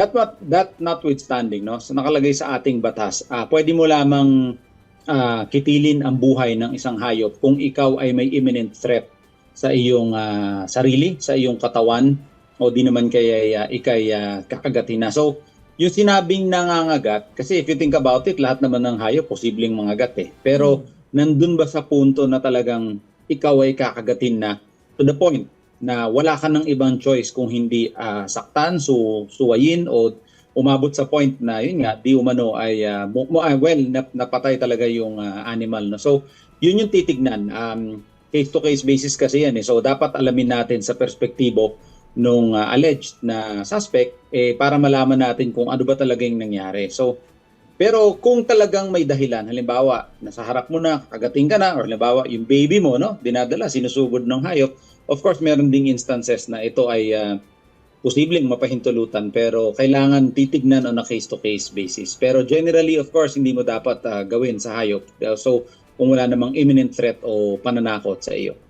that what that notwithstanding no so nakalagay sa ating batas ah pwede mo lamang ah, kitilin ang buhay ng isang hayop kung ikaw ay may imminent threat sa iyong ah, sarili sa iyong katawan o di naman kaya uh, ikay ah, kakagatin na. So yung sinabing nangangagat kasi if you think about it lahat naman ng hayop posibleng mangagat eh. Pero nandun ba sa punto na talagang ikaw ay kakagatin na? To the point na wala ka ng ibang choice kung hindi ah, saktan, su suwayin o umabot sa point na yun nga di umano ay ah, well nap, napatay talaga yung ah, animal no. So yun yung titignan um case to case basis kasi yan eh. So dapat alamin natin sa perspektibo nung ah, alleged na suspect eh para malaman natin kung ano ba talaga yung nangyari. So pero kung talagang may dahilan, halimbawa, nasa harap mo na, kagating ka na, or halimbawa, yung baby mo, no, dinadala, sinusugod ng hayop, of course, meron ding instances na ito ay ah, posibleng mapahintulutan, pero kailangan titignan on a case-to-case basis. Pero generally, of course, hindi mo dapat ah, gawin sa hayop. So, kung wala namang imminent threat o pananakot sa iyo.